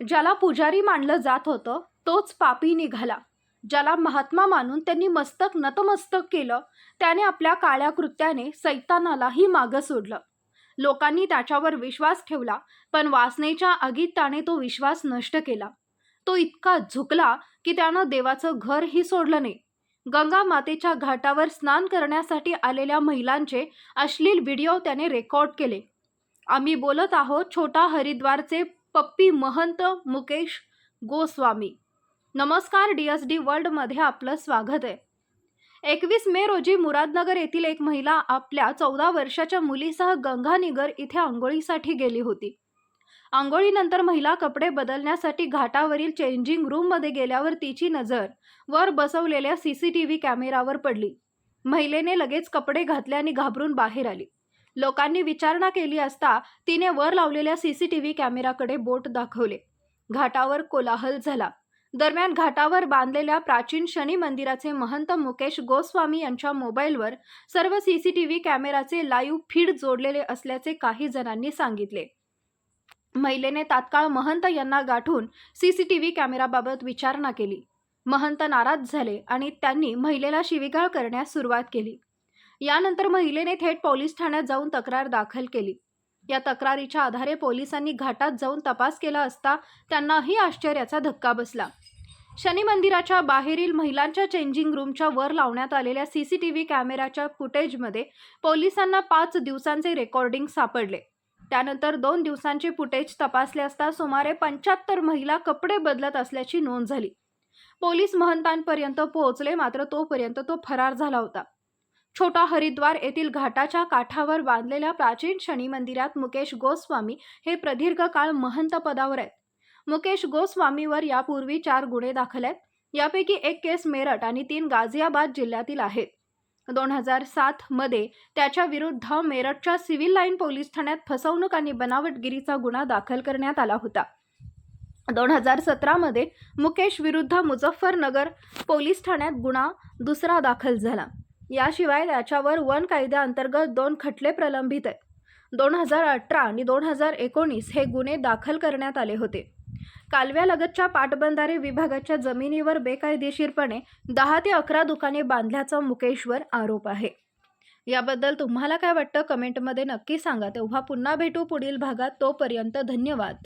ज्याला पुजारी मानलं जात होतं तोच पापी निघाला. ज्याला महात्मा मानून त्यांनी मस्तक नतमस्तक केलं त्याने आपल्या काळ्या कृत्याने सैतानालाही मागं सोडलं. लोकांनी त्याच्यावर विश्वास ठेवला पण वासनेच्या आगीत त्याने तो विश्वास नष्ट केला. तो इतका झुकला की त्यानं देवाचं घरही सोडलं नाही. गंगा मातेच्या घाटावर स्नान करण्यासाठी आलेल्या महिलांचे अश्लील व्हिडिओ त्याने रेकॉर्ड केले. आम्ही बोलत आहोत छोटा हरिद्वारचे पप्पी महंत मुकेश गोस्वामी. नमस्कार डी एस डी वर्ल्डमध्ये आपलं स्वागत आहे. एकवीस मे रोजी मुरादनगर येथील एक महिला आपल्या चौदा वर्षाच्या मुलीसह गंगानिगर इथे आंघोळीसाठी गेली होती. आंघोळीनंतर महिला कपडे बदलण्यासाठी घाटावरील चेंजिंग रूममध्ये गेल्यावर तिची नजर वर बसवलेल्या सी सी टी व्ही कॅमेरावर पडली. महिलेने लगेच कपडे घातले आणि घाबरून बाहेर आली. लोकांनी विचारणा केली असता तिने वर लावलेल्या सी सी टी व्ही कॅमेराकडे बोट दाखवले. घाटावर कोलाहल झाला. दरम्यान घाटावर बांधलेल्या प्राचीन शनी मंदिराचे महंत मुकेश गोस्वामी यांच्या मोबाईलवर सर्व सी सी टी व्ही कॅमेराचे लाईव्ह फीड जोडलेले असल्याचे काही जणांनी सांगितले. महिलेने तात्काळ महंत यांना गाठून सी सी टी व्ही कॅमेराबाबत विचारणा केली. महंत नाराज झाले आणि त्यांनी महिलेला शिवीगाळ करण्यास सुरुवात केली. यानंतर महिलेने थेट पोलीस ठाण्यात जाऊन तक्रार दाखल केली. या तक्रारीच्या आधारे पोलिसांनी घाटात जाऊन तपास केला असता त्यांनाही आश्चर्याचा धक्का बसला. शनी मंदिराच्या बाहेरील महिलांच्या चेंजिंग रूमच्या वर लावण्यात आलेल्या सी सी टी व्ही कॅमेराच्या फुटेजमध्ये पोलिसांना पाच दिवसांचे रेकॉर्डिंग सापडले. त्यानंतर दोन दिवसांचे फुटेज तपासले असता सुमारे पंच्याहत्तर महिला कपडे बदलत असल्याची नोंद झाली. पोलीस महंतांपर्यंत पोहोचले मात्र तोपर्यंत तो फरार झाला होता. छोटा हरिद्वार येथील घाटाच्या काठावर बांधलेल्या प्राचीन शनी मंदिरात मुकेश गोस्वामी हे प्रदीर्घ काळ महंत पदावर आहेत. मुकेश गोस्वामीवर यापूर्वी चार गुन्हे दाखल आहेत. यापैकी एक केस मेरठ आणि तीन गाझियाबाद जिल्ह्यातील आहेत. दोन हजार सात मध्ये त्याच्या विरुद्ध मेरठच्या सिव्हिल लाईन पोलीस ठाण्यात फसवणूक आणि बनावटगिरीचा गुन्हा दाखल करण्यात आला होता. दोन हजार सतरामध्ये मुकेश विरुद्ध मुझफ्फरनगर पोलीस ठाण्यात गुन्हा दुसरा दाखल झाला. याशिवाय त्याच्यावर वन कायद्याअंतर्गत दोन खटले प्रलंबित आहेत. दोन हजार अठरा आणि दोन हजार एकोणीस हे गुन्हे दाखल करण्यात आले होते. कालव्यालगतच्या पाटबंधारे विभागाच्या जमिनीवर बेकायदेशीरपणे दहा ते अकरा दुकाने बांधल्याचा मुकेशवर आरोप आहे. याबद्दल तुम्हाला काय वाटतं? कमेंटमध्ये नक्की सांगा. तेव्हा पुन्हा भेटू पुढील भागात. तोपर्यंत धन्यवाद.